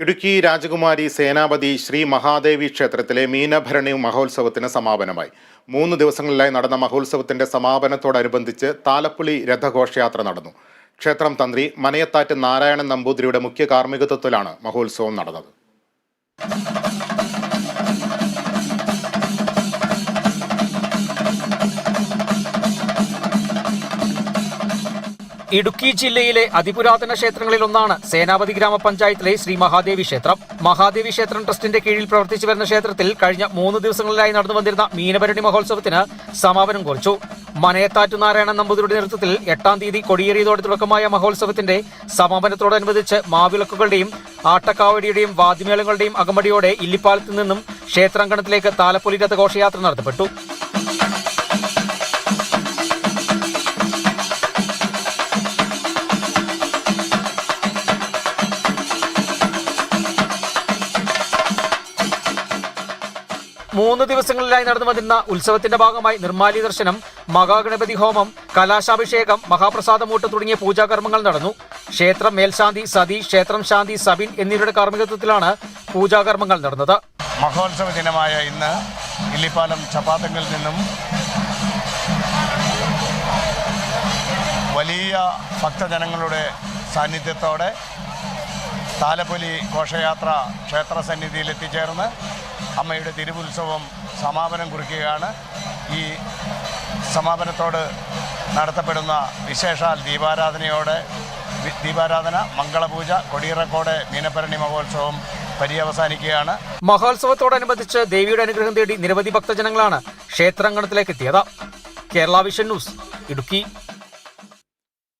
ഇടുക്കി രാജകുമാരി സേനാപതി ശ്രീ മഹാദേവി ക്ഷേത്രത്തിലെ മീനഭരണി മഹോത്സവത്തിന് സമാപനമായി. മൂന്ന് ദിവസങ്ങളിലായി നടന്ന മഹോത്സവത്തിന്റെ സമാപനത്തോടനുബന്ധിച്ച് താലപ്പുളി രഥഘോഷയാത്ര നടന്നു. ക്ഷേത്രം തന്ത്രി മനയത്താറ്റ് നാരായണൻ നമ്പൂതിരിയുടെ മുഖ്യ കാർമ്മികത്വത്തിലാണ് മഹോത്സവം നടന്നത്. ഇടുക്കി ജില്ലയിലെ അതിപുരാതന ക്ഷേത്രങ്ങളിൽ ഒന്നാണ് സേനാപതി ഗ്രാമപഞ്ചായത്തിലെ ശ്രീ മഹാദേവി ക്ഷേത്രം. മഹാദേവി ക്ഷേത്രം ട്രസ്റ്റിന്റെ കീഴിൽ പ്രവർത്തിച്ചു വരുന്ന ക്ഷേത്രത്തിൽ കഴിഞ്ഞ മൂന്ന് ദിവസങ്ങളിലായി നടന്നു വന്നിരുന്ന മീനഭരണി മഹോത്സവത്തിന് സമാപനം കുറിച്ചു. മനയത്താറ്റു നാരായണൻ നമ്പൂതിരിയുടെ നേതൃത്വത്തിൽ എട്ടാം തീയതി കൊടിയേറിയതോടെ തുടക്കമായ മഹോത്സവത്തിന്റെ സമാപനത്തോടനുബന്ധിച്ച് മാവിളക്കുകളുടെയും ആട്ടക്കാവടിയുടെയും വാദ്യമേളങ്ങളുടെയും അകമ്പടിയോടെ ഇല്ലിപ്പാലത്ത് നിന്നും ക്ഷേത്രാങ്കണത്തിലേക്ക് താലപ്പൊലി രഥഘോഷയാത്ര നടത്തപ്പെട്ടു. മൂന്ന് ദിവസങ്ങളിലായി നടന്നു വന്നിരുന്ന ഉത്സവത്തിന്റെ ഭാഗമായി നിർമ്മാലി ദർശനം മഹാഗണപതി ഹോമം കലാശാഭിഷേകം മഹാപ്രസാദമൂട്ട് തുടങ്ങിയ പൂജാകർമ്മങ്ങൾ നടന്നു. ക്ഷേത്രം മേൽശാന്തി സതി ക്ഷേത്രം ശാന്തി സബിൻ എന്നിവരുടെ കാർമ്മികത്വത്തിലാണ് പൂജാകർമ്മങ്ങൾ നടന്നത്. മഹോത്സവ ദിനമായ ഇന്ന് ഇല്ലിപ്പാലം ചപ്പാത്തങ്ങളിൽ നിന്നും വലിയ ഭക്തജനങ്ങളുടെ സാന്നിധ്യത്തോടെ താലപ്പൊലി ഘോഷയാത്ര ക്ഷേത്ര സന്നിധിയിൽ എത്തിച്ചേർന്ന് അമ്മയുടെ തിരുവുത്സവം സമാപനം കുറിക്കുകയാണ്. ഈ സമാപനത്തോട് നടത്തപ്പെടുന്ന വിശേഷാൽ ദീപാരാധനയോടെ ദീപാരാധന മംഗളപൂജ കൊടിയിറക്കോട് മീനപ്പരണി മഹോത്സവം പര്യവസാനിക്കുകയാണ്. മഹോത്സവത്തോടനുബന്ധിച്ച് ദേവിയുടെ അനുഗ്രഹം തേടി നിരവധി ഭക്തജനങ്ങളാണ് ക്ഷേത്രാങ്കണത്തിലേക്ക് എത്തിയത്. Kerala vision news Idukki.